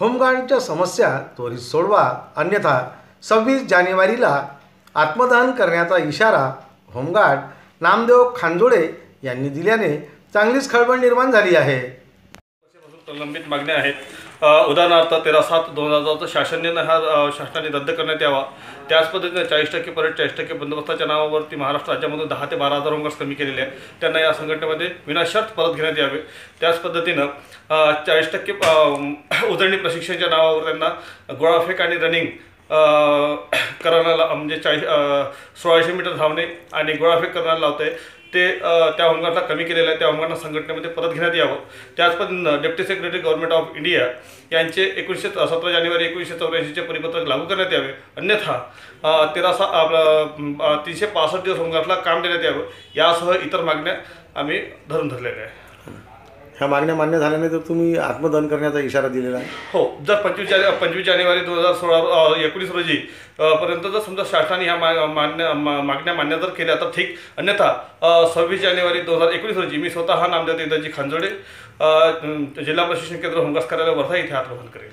होमगार्डच्या समस्या त्वरित सोडवा. अन्यथा सव्वीस जानेवारीला आत्मदहन करण्याचा इशारा होमगार्ड नामदेव खांजोडे यांनी दिल्याने चांगलीच खळबळ निर्माण झाली आहे. प्रलंबित मागण्या आहेत. उदाहरणार्थ तेरा सात दोन हजारचा शासनाने हा शासनाने रद्द करण्यात यावा. त्याच पद्धतीने चाळीस टक्के परत चाळीस टक्के बंदोबस्ताच्या नावावरती महाराष्ट्र राज्यामधून दहा ते बारा हजार होमगार्ड्स कमी केलेले आहेत. त्यांना या संघटनेमध्ये विनाशर्त परत घेण्यात यावे. त्याच पद्धतीनं चाळीस टक्के उजळणी प्रशिक्षणाच्या नावावर त्यांना गोळाफेक आणि रनिंग करण्याला म्हणजे चाळीस सोळाशे मीटर धावणे आणि गोळाफेक करण्याला लावते ते त्या होमगार्डला कमी केलेलं आहे. त्या होमगार्डना संघटनेमध्ये परत घेण्यात यावं. त्याच पद्धतीनं deputy secretary government of India यांचे एकोणीसशे सतरा जानेवारी एकोणीसशे चौऱ्याऐंशीचे परिपत्रक लागू करण्यात यावे. अन्यथा तेरा सा तीनशे पासष्ट दिवस होमगार्डला काम देण्यात यावं. यासह इतर मागण्या आम्ही धरून धरलेल्या आहे ह्या मागण्या मान्य झाल्याने तर तुम्ही आत्मदहन करण्याचा इशारा दिलेला आहे. हो जर पंचवीस जाने पंचवीस जानेवारी दोन हजार सोळा एकोणीस रोजी पर्यंत जर समजा शासनाने ह्या मा मान्य मा- मागण्या मान्य जर केल्या तर ठीक. अन्यथा सव्वीस जानेवारी दोन हजार एकोणीस रोजी मी स्वतः नामदेव तेजाजी खांजोडे जिल्हा प्रशिक्षण केंद्र होमगार्ड कार्यालय वर्धा इथे आत्मदहन करेल